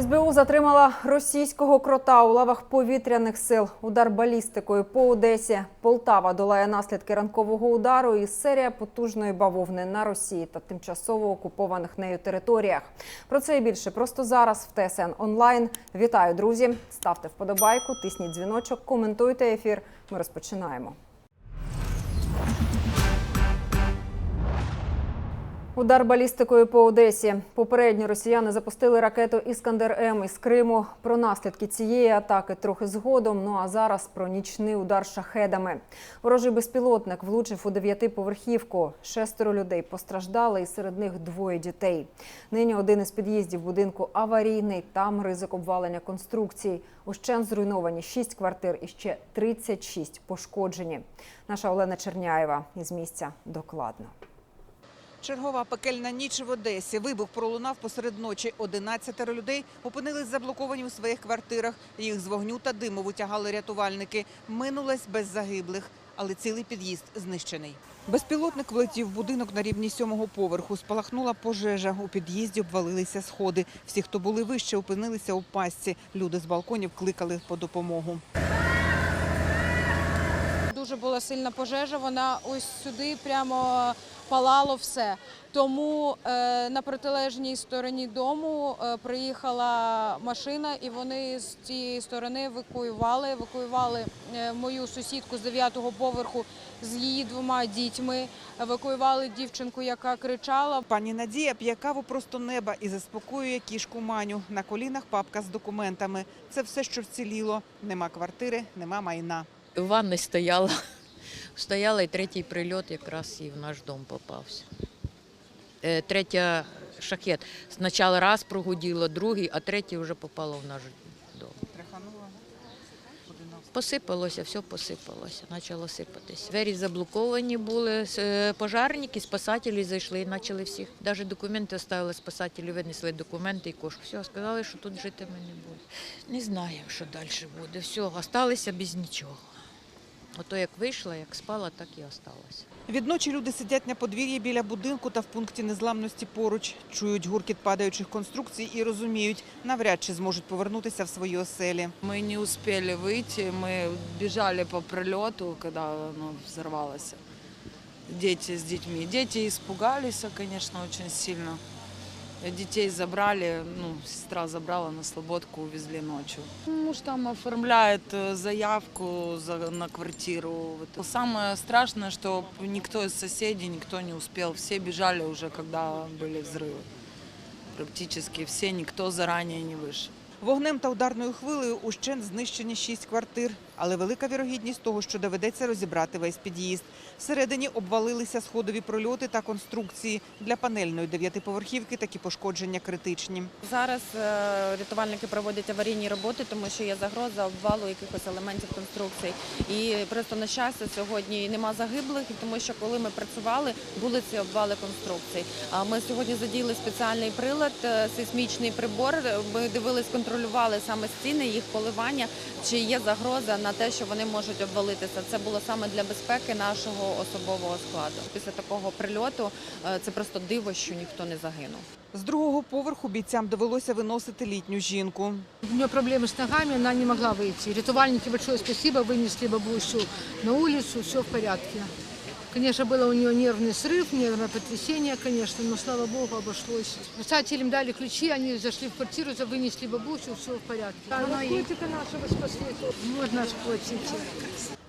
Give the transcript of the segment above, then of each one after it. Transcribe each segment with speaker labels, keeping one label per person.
Speaker 1: СБУ затримала російського крота у лавах повітряних сил. Удар балістикою по Одесі. Полтава долає наслідки ранкового удару і серія потужної бавовни на Росії та тимчасово окупованих нею територіях. Про це і більше просто зараз в ТСН онлайн. Вітаю, друзі! Ставте вподобайку, тисніть дзвіночок, коментуйте ефір. Ми розпочинаємо. Удар балістикою по Одесі. Попередньо росіяни запустили ракету Іскандер М із Криму. Про наслідки цієї атаки трохи згодом. Ну а зараз про нічний удар шахедами. Ворожий безпілотник влучив у дев'ятиповерхівку. Шестеро людей постраждали, і серед них двоє дітей. Нині один із під'їздів будинку аварійний. Там ризик обвалення конструкцій. Ущен зруйновані шість квартир і ще 36 пошкоджені. Наша Олена Черняєва із місця докладно.
Speaker 2: Чергова пекельна ніч в Одесі. Вибух пролунав посеред ночі. 11 людей опинились заблоковані у своїх квартирах. Їх з вогню та диму витягали рятувальники. Минулось без загиблих, але цілий під'їзд знищений. Безпілотник влетів в будинок на рівні сьомого поверху. Спалахнула пожежа. У під'їзді обвалилися сходи. Всі, хто були вище, опинилися у пастці. Люди з балконів кликали по допомогу.
Speaker 3: Дуже була сильна пожежа, вона ось сюди прямо палало все. Тому е, на протилежній стороні дому е, приїхала машина, і вони з цієї сторони евакуювали. Евакуювали е, мою сусідку з 9-го поверху з її двома дітьми. Евакуювали дівчинку, яка кричала.
Speaker 2: Пані Надія п'є каву просто неба і заспокоює кішку Маню. На колінах папка з документами. Це все, що вціліло. Нема квартири, нема майна.
Speaker 4: В ванні стояла. Стояла і третій прильот якраз і в наш дом попався. Е, Третя шахет. Спочатку раз прогуділо, другий, а третій вже попало в наш дом. Посипалося, все посипалося, почало сипатись. Двері заблоковані були, е, пожарники, спасателі зайшли і почали всіх. Навіть документи оставили, спасателі винесли документи і кошти. Все, сказали, що тут жити ми не будемо. Не знаємо, що далі буде. Все, осталися без нічого. Ото як вийшла, як спала, так і осталася.
Speaker 2: Відночі люди сидять на подвір'ї біля будинку та в пункті незламності поруч. Чують гуркіт падаючих конструкцій і розуміють, навряд чи зможуть повернутися в свої оселі.
Speaker 5: Мы не успели выйти, мы бежали по пролету, когда оно взорвалось. Дети с детьми. Дети испугались, конечно, очень сильно. Детей забрали, ну, сестра забрала на слободку, увезли ночью. Муж там оформляет э, заявку за- на квартиру. Вот. Самое страшное, что никто из соседей, никто не успел. Все бежали уже, когда были взрывы. Практически все, никто заранее не вышел.
Speaker 2: Вогнем та ударною хвилею ущент знищені шість квартир, але велика вірогідність того, що доведеться розібрати весь під'їзд. Всередині обвалилися сходові прольоти та конструкції. Для панельної дев'ятиповерхівки такі пошкодження критичні.
Speaker 6: Зараз е, рятувальники проводять аварійні роботи, тому що є загроза обвалу якихось елементів конструкцій. І просто на щастя сьогодні нема загиблих, тому що коли ми працювали, були ці обвали конструкцій. А ми сьогодні задіяли спеціальний прилад, е, сейсмічний прибор. Ми дивились, контролювали саме стіни, їх поливання, чи є загроза на те, що вони можуть обвалитися. Це було саме для безпеки нашого особового складу. Після такого прильоту е, це просто диво, що ніхто не загинув.
Speaker 2: З другого поверху бійцям довелося виносити літню жінку.
Speaker 7: У нее проблемы с ногами, она не могла выйти. Рятувальники, большое спасибо, вынесли бабусю на улицу, все в порядке. Конечно, было у нее нервный срыв, нервное потрясение, конечно, но, слава богу, обошлось. Спасателям дали ключи, они зашли в квартиру, за- вынесли бабусю, все в порядке. А котика нашего спасли. Вот наш котик.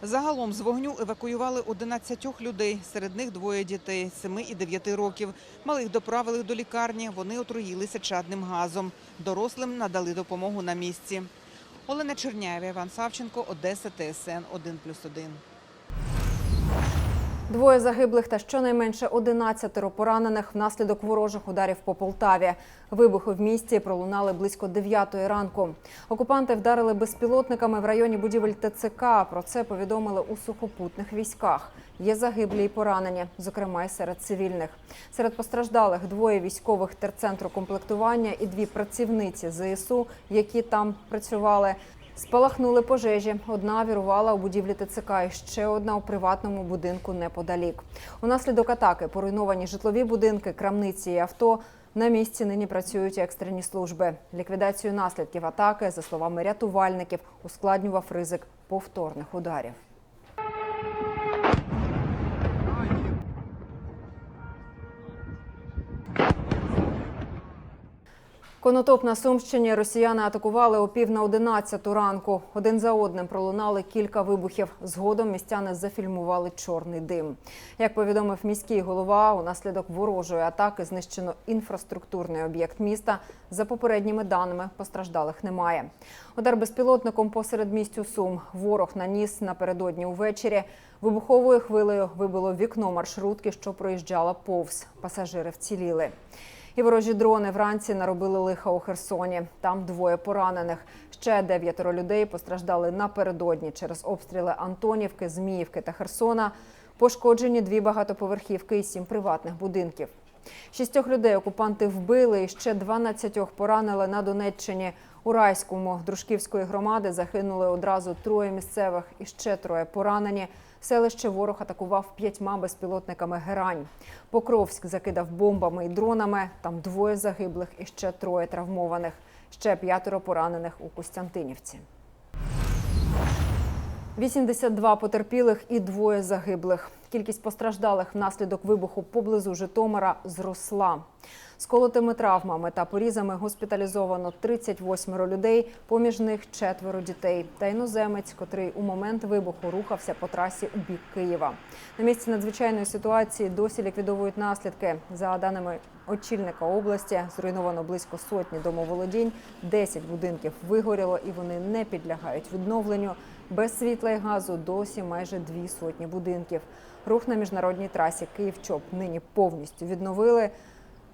Speaker 2: Загалом з вогню евакуювали 11 людей, серед них двоє дітей 7 і 9 років. Малих доправили до лікарні, вони отруїлися чадним газом. Дорослим надали допомогу на місці. Олена Черняєва, Іван Савченко, Одеса, ТСН 1+,1.
Speaker 1: Двоє загиблих та щонайменше 11 поранених внаслідок ворожих ударів по Полтаві. Вибухи в місті пролунали близько 9 ранку. Окупанти вдарили безпілотниками в районі будівель ТЦК. Про це повідомили у сухопутних військах. Є загиблі і поранені, зокрема й серед цивільних. Серед постраждалих двоє військових терцентру комплектування і дві працівниці ЗСУ, які там працювали. Спалахнули пожежі. Одна вірувала у будівлі ТЦК і ще одна у приватному будинку неподалік. Унаслідок атаки поруйновані житлові будинки, крамниці і авто. На місці нині працюють екстрені служби. Ліквідацію наслідків атаки, за словами рятувальників, ускладнював ризик повторних ударів. Конотоп на Сумщині росіяни атакували о пів на одинадцяту ранку. Один за одним пролунали кілька вибухів. Згодом містяни зафільмували чорний дим. Як повідомив міський голова, унаслідок ворожої атаки знищено інфраструктурний об'єкт міста. За попередніми даними постраждалих немає. Удар безпілотником посеред містю Сум. Ворог наніс напередодні увечері. Вибуховою хвилею вибило вікно маршрутки, що проїжджала повз. Пасажири вціліли. І ворожі дрони вранці наробили лиха у Херсоні. Там двоє поранених. Ще дев'ятеро людей постраждали напередодні через обстріли Антонівки, Зміївки та Херсона. Пошкоджені дві багатоповерхівки і сім приватних будинків. Шістьох людей окупанти вбили і ще 12 поранили на Донеччині. У Райському Дружківської громади загинули одразу троє місцевих і ще троє поранені. Селище ворог атакував п'ятьма безпілотниками герань. Покровськ закидав бомбами і дронами. Там двоє загиблих і ще троє травмованих. Ще п'ятеро поранених у Костянтинівці. 82 потерпілих і двоє загиблих. Кількість постраждалих внаслідок вибуху поблизу Житомира зросла. З колотими травмами та порізами госпіталізовано 38 людей, поміж них четверо дітей та іноземець, котрий у момент вибуху рухався по трасі у бік Києва. На місці надзвичайної ситуації досі ліквідовують наслідки. За даними очільника області, зруйновано близько сотні домоволодінь, 10 будинків вигоріло і вони не підлягають відновленню. Без світла і газу досі майже дві сотні будинків. Рух на міжнародній трасі Київ-Чоп нині повністю відновили.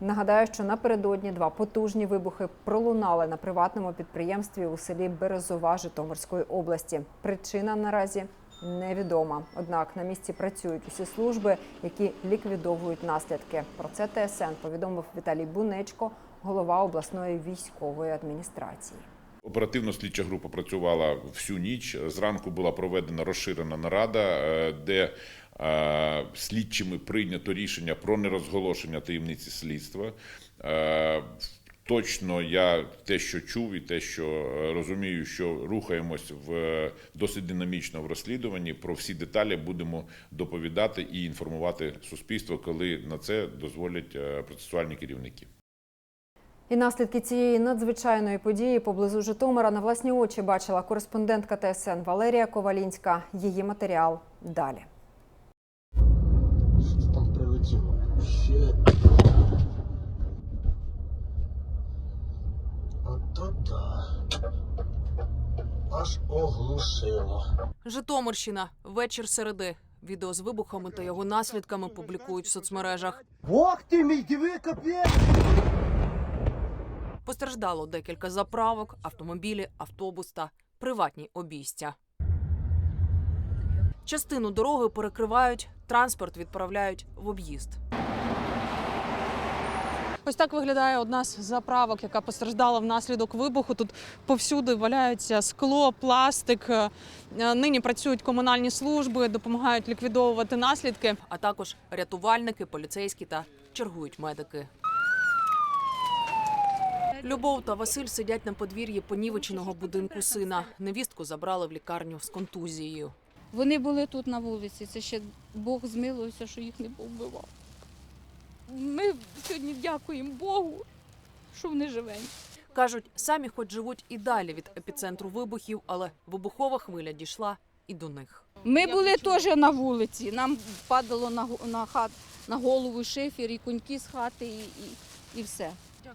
Speaker 1: Нагадаю, що напередодні два потужні вибухи пролунали на приватному підприємстві у селі Березова Житомирської області. Причина наразі невідома. Однак на місці працюють усі служби, які ліквідовують наслідки. Про це ТСН повідомив Віталій Бунечко, голова обласної військової адміністрації.
Speaker 8: Оперативно-слідча група працювала всю ніч. Зранку була проведена розширена нарада, е, де е, слідчими прийнято рішення про нерозголошення таємниці слідства. Е, Точно я те, що чув, і те, що розумію, що рухаємось в досить динамічно в розслідуванні. Про всі деталі будемо доповідати і інформувати суспільство, коли на це дозволять процесуальні керівники.
Speaker 1: І наслідки цієї надзвичайної події поблизу Житомира на власні очі бачила кореспондентка ТСН Валерія Ковалінська. Її матеріал далі.
Speaker 9: Там прилетіло? Ще. Ото да. Аж оглушило.
Speaker 10: Житомирщина. Вечір середи. Відео з вибухами та його наслідками публікують в соцмережах.
Speaker 9: Бог ти мій, диви капець!
Speaker 10: Постраждало декілька заправок, автомобілі, автобус та приватні обійстя. Частину дороги перекривають, транспорт відправляють в об'їзд. Ось так виглядає одна з заправок, яка постраждала внаслідок вибуху. Тут повсюди валяються скло, пластик. Е, Нині працюють комунальні служби, допомагають ліквідовувати наслідки, а також рятувальники, поліцейські та чергують медики. Любов та Василь сидять на подвір'ї понівеченого будинку сина. Невістку забрали в лікарню з контузією.
Speaker 11: Вони були тут на вулиці. Це ще Бог змилився, що їх не повбивав. Ми сьогодні дякуємо Богу, що вони живенькі.
Speaker 10: Кажуть, самі хоч живуть і далі від епіцентру вибухів, але вибухова хвиля дійшла і до них.
Speaker 11: Ми були теж на вулиці. Нам падало на, на, хат, на голову шифер, і коньки з хати, і, і, і все.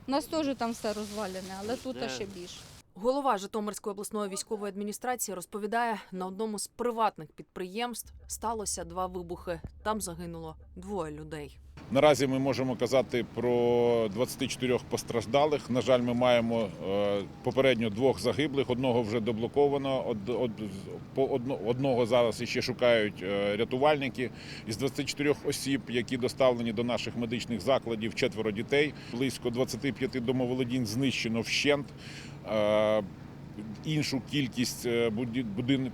Speaker 11: У нас теж там все розвалене, але тут ще більше.
Speaker 10: Голова Житомирської обласної військової адміністрації розповідає, на одному з приватних підприємств сталося два вибухи. Там загинуло двоє людей.
Speaker 8: Наразі ми можемо казати про 24 постраждалих. На жаль, ми маємо е, попередньо двох загиблих. Одного вже доблоковано. Одного зараз іще шукають е, рятувальники. Із 24 осіб, які доставлені до наших медичних закладів, четверо дітей. Близько 25 домоволодінь знищено вщент. Іншу кількість е,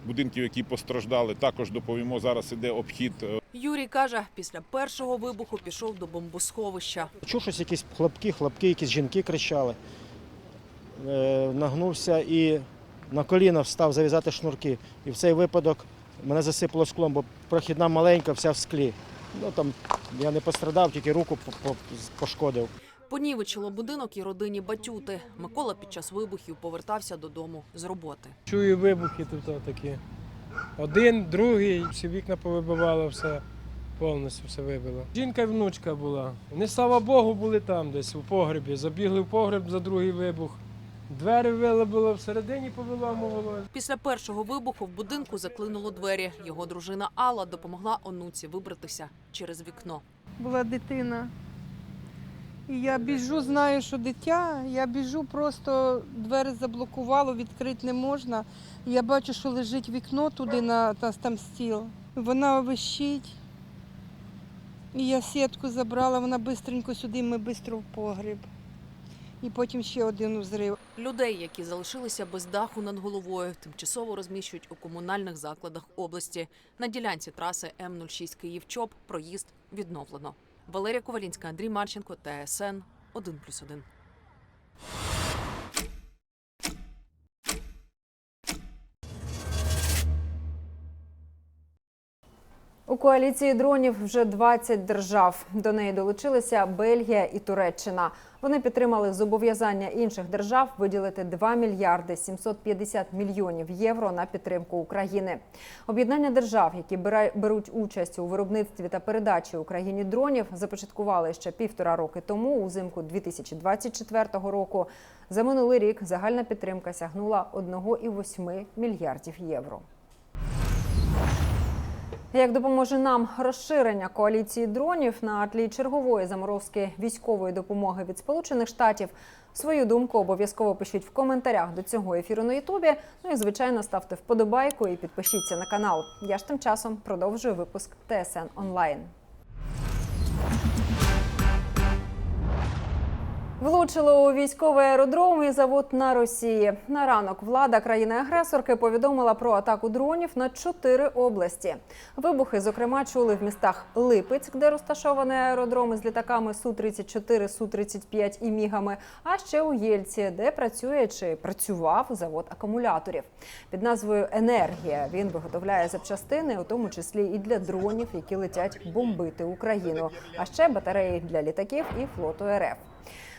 Speaker 8: будинків, які постраждали. Також доповімо. Зараз іде обхід е,
Speaker 12: Юрій каже, після першого вибуху пішов до бомбосховища.
Speaker 13: Чув щось якісь хлопки, хлопки, якісь жінки кричали. Е, нагнувся і на коліна встав зав'язати шнурки. І в цей випадок мене засипало склом, бо прохідна маленька, вся в склі. Ну там я не пострадав, тільки руку по- по- пошкодив.
Speaker 12: Понівечило будинок і родині Батюти. Микола під час вибухів повертався додому з роботи.
Speaker 14: Чую вибухи тут такі. Один, другий, всі вікна повибивало все, повністю все вибило. Жінка і внучка була. Вони, слава Богу, були там десь у погребі. Забігли в погреб за другий вибух. Двері вилобило, всередині повиламувало.
Speaker 12: Після першого вибуху в будинку заклинуло двері. Його дружина Алла допомогла онуці вибратися через вікно.
Speaker 15: була дитина. І я біжу, знаю, що дитя. Я біжу, просто двері заблокувало, відкрити не можна. Я бачу, що лежить вікно туди на там стіл. Вона вищить. Я сітку забрала, вона швидко сюди, ми швидко в погріб. І потім ще один взрив.
Speaker 12: Людей, які залишилися без даху над головою, тимчасово розміщують у комунальних закладах області. На ділянці траси М06 Київ-Чоп проїзд відновлено. Валерія Ковалінська, Андрій Марченко, ТСН 1+,1.
Speaker 1: У коаліції дронів вже 20 держав. До неї долучилися Бельгія і Туреччина. Вони підтримали зобов'язання інших держав виділити 2 мільярди 750 мільйонів євро на підтримку України. Об'єднання держав, які беруть участь у виробництві та передачі Україні дронів, започаткували ще півтора роки тому, узимку 2024 року. За минулий рік загальна підтримка сягнула 1,8 мільярдів євро. Як допоможе нам розширення коаліції дронів на тлі чергової заморозки військової допомоги від Сполучених Штатів? Свою думку обов'язково пишіть в коментарях до цього ефіру на Ютубі. Ну і звичайно ставте вподобайку і підпишіться на канал. Я ж тим часом продовжую випуск ТСН онлайн. Влучило у військовий аеродром і завод на Росії. На ранок влада країни-агресорки повідомила про атаку дронів на чотири області. Вибухи, зокрема, чули в містах Липецьк, де розташований аеродром із літаками Су-34, Су-35 і мігами, а ще у Єльці, де працює чи працював завод акумуляторів. Під назвою Енергія він виготовляє запчастини, у тому числі і для дронів, які летять бомбити Україну, а ще батареї для літаків і флоту РФ.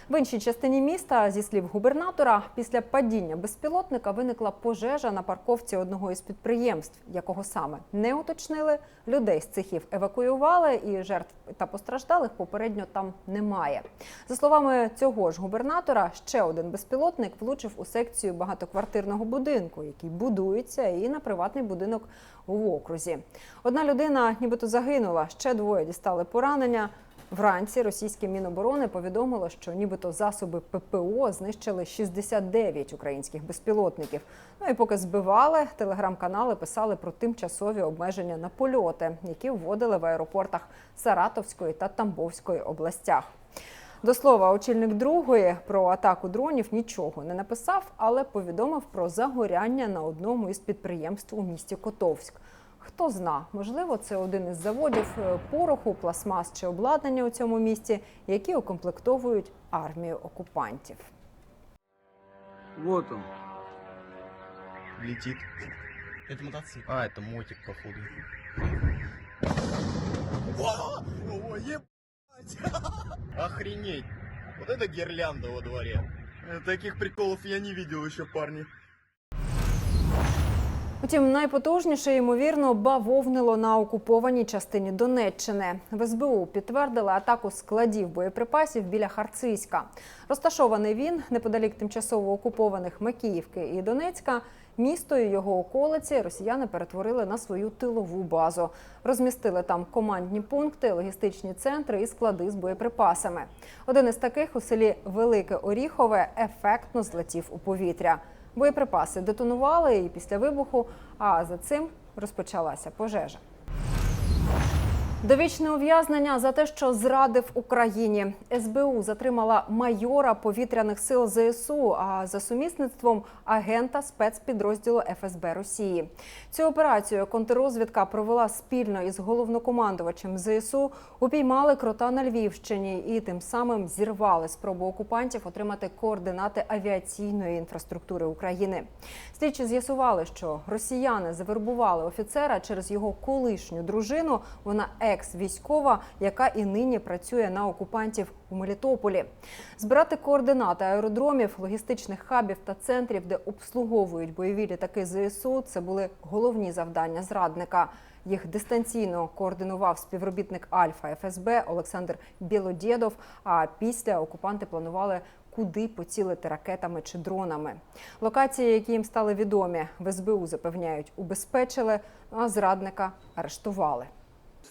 Speaker 1: В іншій частині міста, зі слів губернатора, після падіння безпілотника виникла пожежа на парковці одного із підприємств, якого саме не уточнили. Людей з цехів евакуювали, і жертв та постраждалих попередньо там немає. За словами цього ж губернатора, ще один безпілотник влучив у секцію багатоквартирного будинку, який будується, і на приватний будинок у окрузі. Одна людина, нібито загинула, ще двоє дістали поранення. Вранці російське міноборони повідомило, що нібито засоби ППО знищили 69 українських безпілотників. Ну і поки збивали, телеграм-канали писали про тимчасові обмеження на польоти, які вводили в аеропортах Саратовської та Тамбовської областях. До слова, очільник другої про атаку дронів нічого не написав, але повідомив про загоряння на одному із підприємств у місті Котовськ. Хто зна, можливо, це один із заводів е, пороху, пластмас чи обладнання у цьому місті, які укомплектовують армію окупантів.
Speaker 9: Вот он.
Speaker 16: Летит. Это мотоцикл. А, это мотик, походу. О, ебать! Охренеть! Вот это гирлянда во дворе. Э, Таких приколов я не видел еще, парни.
Speaker 1: Утім, найпотужніше, ймовірно, бавовнило на окупованій частині Донеччини. В СБУ підтвердили атаку складів боєприпасів біля Харциська. Розташований він неподалік тимчасово окупованих Макіївки і Донецька. Місто і його околиці росіяни перетворили на свою тилову базу. Розмістили там командні пункти, логістичні центри і склади з боєприпасами. Один із таких у селі Велике Оріхове ефектно злетів у повітря. Боєприпаси детонували і після вибуху, а за цим розпочалася пожежа. Довічне ув'язнення за те, що зрадив Україні. СБУ затримала майора повітряних сил ЗСУ, а за сумісництвом агента спецпідрозділу ФСБ Росії. Цю операцію контррозвідка провела спільно із головнокомандувачем ЗСУ. Упіймали крота на Львівщині і тим самим зірвали спробу окупантів отримати координати авіаційної інфраструктури України. Слідчі з'ясували, що росіяни завербували офіцера через його колишню дружину. Вона екс-військова, яка і нині працює на окупантів у Мелітополі. Збирати координати аеродромів, логістичних хабів та центрів, де обслуговують бойові літаки ЗСУ, це були головні завдання зрадника. Їх дистанційно координував співробітник Альфа ФСБ Олександр Білодєдов. А після окупанти планували куди поцілити ракетами чи дронами. Локації, які їм стали відомі, в СБУ запевняють, убезпечили, а зрадника арештували.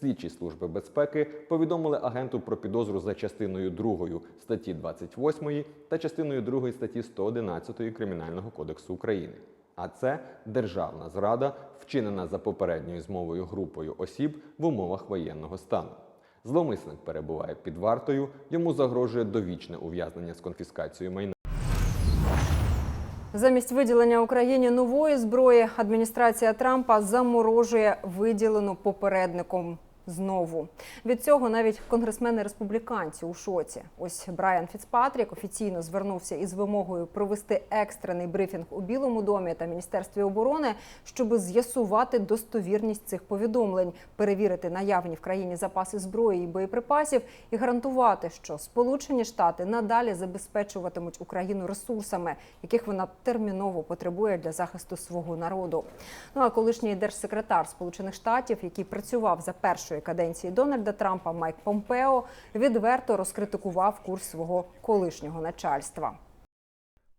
Speaker 17: Слідчі служби безпеки повідомили агенту про підозру за частиною 2 статті 28 та частиною 2 статті 111 Кримінального кодексу України. А це державна зрада, вчинена за попередньою змовою групою осіб в умовах воєнного стану. Зловмисник перебуває під вартою, йому загрожує довічне ув'язнення з конфіскацією майна.
Speaker 1: Замість виділення Україні нової зброї адміністрація Трампа заморожує виділену попередником. Знову від цього навіть конгресмени республіканці у шоці. Ось Брайан Фіцпатрік офіційно звернувся із вимогою провести екстрений брифінг у Білому домі та міністерстві оборони, щоб з'ясувати достовірність цих повідомлень, перевірити наявні в країні запаси зброї і боєприпасів і гарантувати, що Сполучені Штати надалі забезпечуватимуть Україну ресурсами, яких вона терміново потребує для захисту свого народу. Ну а колишній держсекретар Сполучених Штатів, який працював за першої каденції Дональда Трампа, Майк Помпео, відверто розкритикував курс свого колишнього начальства.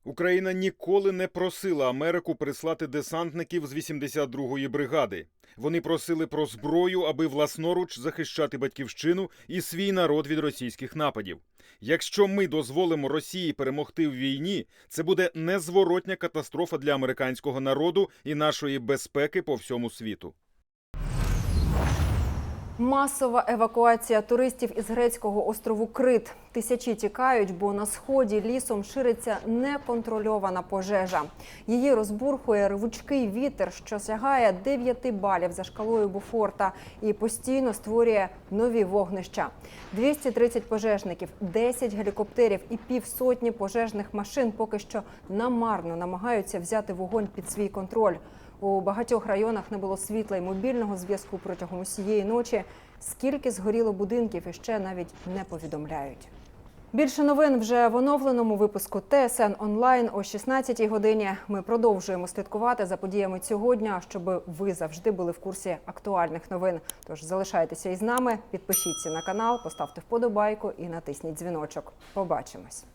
Speaker 18: Україна ніколи не просила Америку прислати десантників з 82-ї бригади. Вони просили про зброю, аби власноруч захищати батьківщину і свій народ від російських нападів. Якщо ми дозволимо Росії перемогти в війні, це буде незворотня катастрофа для американського народу і нашої безпеки по всьому світу.
Speaker 1: Масова евакуація туристів із грецького острову Крит. Тисячі тікають, бо на сході лісом шириться неконтрольована пожежа. Її розбурхує рвучкий вітер, що сягає 9 балів за шкалою Буфорта і постійно створює нові вогнища. 230 пожежників, 10 гелікоптерів і півсотні пожежних машин поки що намарно намагаються взяти вогонь під свій контроль. У багатьох районах не було світла і мобільного зв'язку протягом усієї ночі. Скільки згоріло будинків, іще навіть не повідомляють. Більше новин вже в оновленому випуску ТСН онлайн о 16-й годині. Ми продовжуємо слідкувати за подіями цього дня, щоб ви завжди були в курсі актуальних новин. Тож залишайтеся із нами, підпишіться на канал, поставте вподобайку і натисніть дзвіночок. Побачимось.